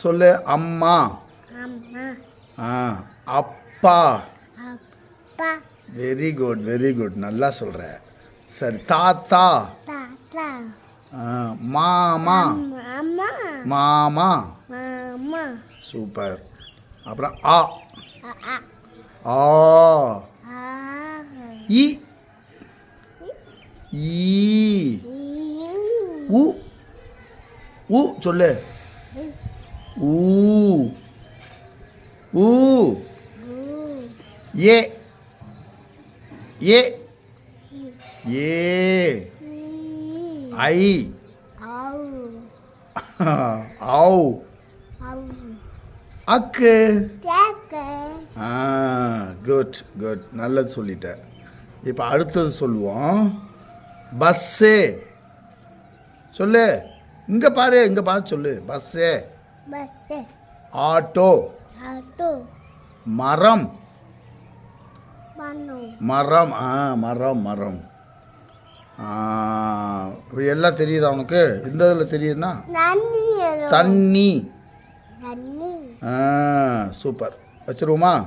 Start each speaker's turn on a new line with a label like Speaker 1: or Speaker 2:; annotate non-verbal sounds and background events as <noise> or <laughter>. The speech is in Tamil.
Speaker 1: சொல்லு அம்மா. அப்பா. வெரி குட் வெரி குட் நல்லா சொல்கிற சரி தாத்தா. மாமா. மாமா. சூப்பர். அப்புறம் ஆ. ஆ
Speaker 2: ஆ.
Speaker 1: இ. ஈ உ. உ சொல்லு. ஊ. ஊ. ஏ. ஏ. ஏ. ஐ. <laughs>
Speaker 2: ஆவு
Speaker 1: அக்கு. ஆ குட் குட் நல்லது சொல்லிட்ட இப்போ அடுத்தது சொல்லுவோம். பஸ்ஸு. சொல்லு. இங்கே பாரு இங்கே பார்த்து சொல்லு. பஸ்ஸு. ஆட்டோ.
Speaker 2: ஆட்டோ.
Speaker 1: மரம். மரம். ஆ மரம் மரம். இப்படி எல்லாம் தெரியுதா உனக்கு? இந்த இதில் தெரியுதுன்னா?
Speaker 2: தண்ணி
Speaker 1: தண்ணி.
Speaker 2: தண்ணி.
Speaker 1: ஆ சூப்பர். வச்சிருவோமா?